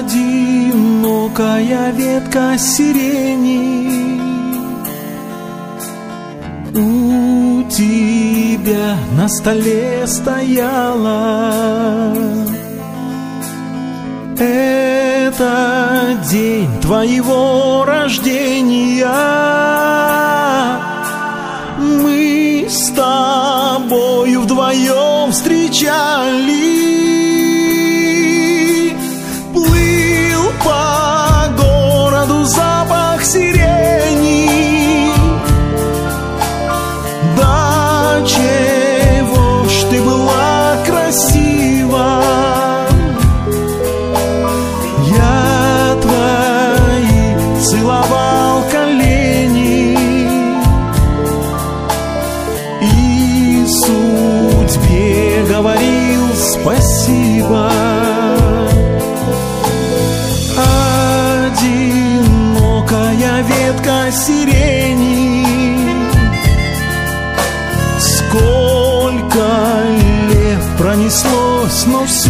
Одинокая ветка сирени. У тебя на столе стояла Это день твоего рождения Мы с тобою вдвоем встречались спасибо. Одинокая ветка сирени. Сколько лет пронеслось, но все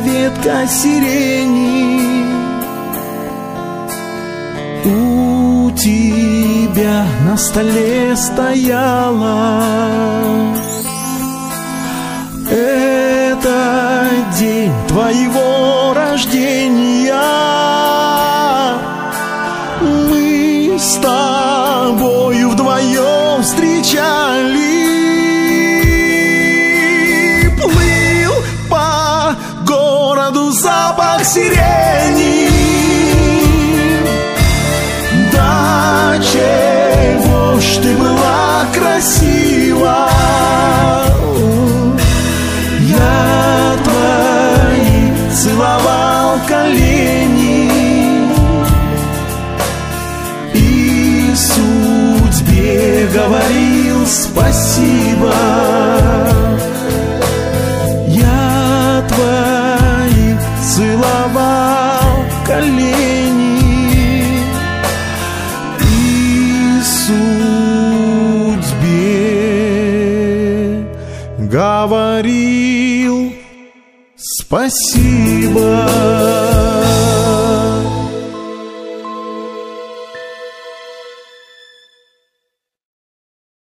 ветка сирени. У тебя на столе стояла Это день твоего рождения запах сирени. Да чего ж ты была красива? Я твои целовал колени. И судьбе говорил спасибо судьбе говорил. Спасибо